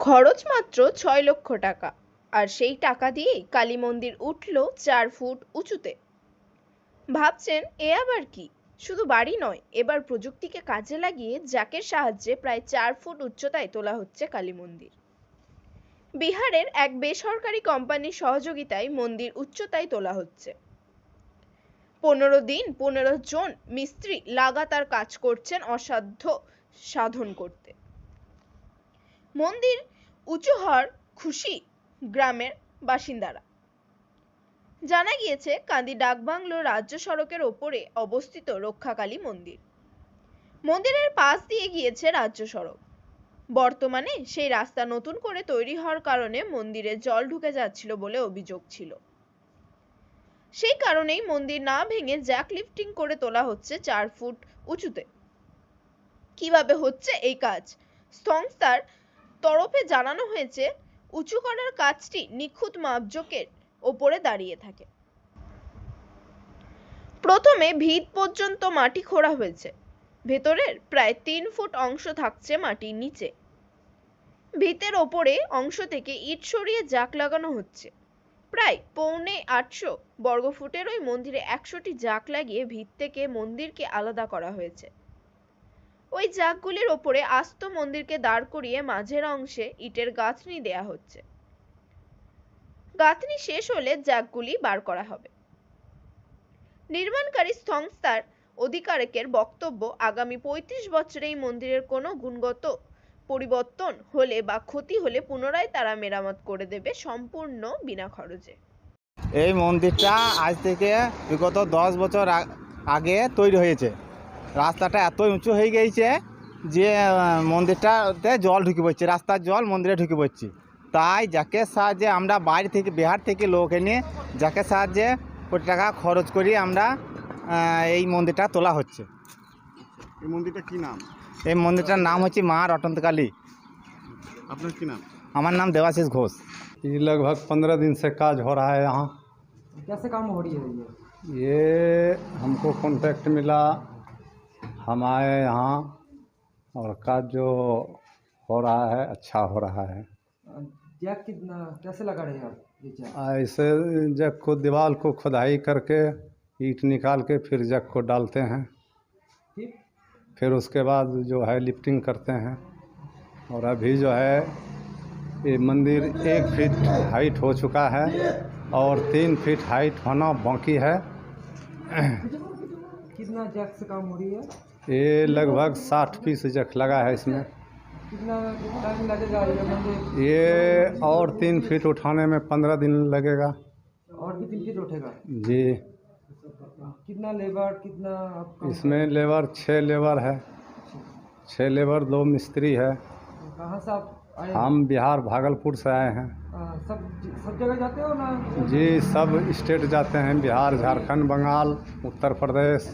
খরচ মাত্র ছয় লক্ষ টাকা। আর সেই টাকা দিয়েই কালী মন্দির উঠল চার ফুট উঁচুতে। ভাবছেন, এ আবার কি? শুধু বাড়ি নয়, এবার প্রযুক্তিকে কাজে লাগিয়ে জ্যাকের সাহায্যে প্রায় চার ফুট উচ্চতায় তোলা হচ্ছে কালী মন্দির। বিহারের এক বেসরকারি কোম্পানির সহযোগিতায় মন্দির উচ্চতায় তোলা হচ্ছে। পনেরো দিন পনেরো জন মিস্ত্রি লাগাতার কাজ করছেন অসাধ্য সাধন করতে। মন্দির উঁচু হওয়ার খুশি গ্রামের বাসিন্দারা। জানা গিয়েছে, কান্দি ডাকবাংলো রাজ্য সড়কের ওপরে অবস্থিত রক্ষাকালী মন্দির। মন্দিরের পাশ দিয়ে গিয়েছে রাজ্য সড়ক। বর্তমানে সেই রাস্তা নতুন করে তৈরি হওয়ার কারণে মন্দিরে জল ঢুকে যাচ্ছিল বলে অভিযোগ ছিল। সেই কারণেই মন্দির না ভেঙে জ্যাক লিফটিং করে তোলা হচ্ছে চার ফুট উঁচুতে। কীভাবে হচ্ছে এই কাজ? সংস্থার তরফে জানানো হয়েছে, উঁচু করার কাজটি নিখুঁত মাপজোকের ওপরে দাঁড়িয়ে থাকে। প্রথমে ভিত পর্যন্ত মাটি খোঁড়া হয়েছে। ভেতরের প্রায় তিন ফুট অংশ থাকছে মাটির নিচে। ভিতের ওপরে অংশ থেকে ইট সরিয়ে জাক লাগানো হচ্ছে। প্রায় পৌনে আটশো বর্গফুটের ওই মন্দিরে একশোটি জাক লাগিয়ে ভিত থেকে মন্দিরকে আলাদা করা হয়েছে। ওই জাকগুলির ওপরে আস্ত মন্দিরকে দাঁড় করিয়ে মাঝের অংশে ইটের গাঁথনি দেয়া হচ্ছে। গাঁথনি শেষ হলে জাকগুলি বার করা হবে। নির্মাণকারী সংস্থার অধিকারিকের বক্তব্য, আগামী পঁয়ত্রিশ বছরে এই মন্দিরের কোনো গুণগত পরিবর্তন হলে বা ক্ষতি হলে পুনরায় তারা মেরামত করে দেবে সম্পূর্ণ বিনা খরচে। এই মন্দিরটা আজ থেকে বিগত দশ বছর আগে তৈরি হয়েছে। রাস্তাটা এত উঁচু হয়ে গিয়েছে যে আহ, মন্দিরটাতে জল ঢুকে পড়ছে রাস্তার জল মন্দিরে ঢুকে পড়ছে তাই যাকে সাহায্যে আমরা বাইরে থেকে বিহার থেকে লোক এনে যাকে সাহায্যে কোটি টাকা খরচ করি আমরা আহ, এই মন্দিরটা তোলা হচ্ছে এই মন্দিরটা কি নাম এই মন্দিরটার নাম হচ্ছে মা রটন্তকালী আপনার কি নাম আমার নাম দেবাশিস ঘোষ ये लगभग पंद्रह दिन से काज हो रहा है यहाँ कैसे काम हो रही है ये ये हमको कॉन्टैक्ट मिला हम आए यहाँ और का जो हो रहा है अच्छा हो रहा है। जैक कितना कैसे लगा रहे हैं आप जैक? ऐसे जग को दीवार को खुदाई करके ईट निकाल के फिर जग को डालते हैं। फिर उसके बाद जो है लिफ्टिंग करते हैं। और अभी जो है ये मंदिर एक फीट हाइट हो चुका है और तीन फीट हाइट होना बाकी है। कितना जैक से काम हो रही है? ये लगभग साठ पीस जख लगा है इसमें। ये और तीन फीट उठाने में पंद्रह दिन लगेगा। और भी तीन फीट उठेगा? जी। कितना लेबर कितना इसमें लेबर छः लेबर है। छः लेबर दो मिस्त्री है। कहाँ से आप आए? हम बिहार भागलपुर से आए हैं। आ, सब सब जगह जाते हो ना? जी सब स्टेट जाते हैं। बिहार झारखंड बंगाल उत्तर प्रदेश।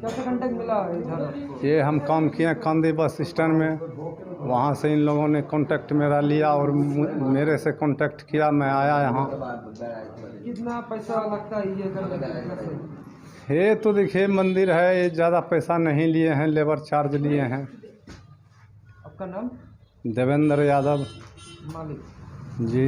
कैसे कंटेक्ट मिला इधर? ये हम काम किए कांदी बस स्टैंड में। वहाँ से इन लोगों ने कांटेक्ट मेरा लिया और मेरे से कांटेक्ट किया। मैं आया यहाँ। कितना पैसा लगता है ये करने ये तो देखिए मंदिर है ये ज़्यादा पैसा नहीं लिए हैं लेबर चार्ज लिए हैं। आपका नाम? देवेंद्र यादव। मालिक। जी।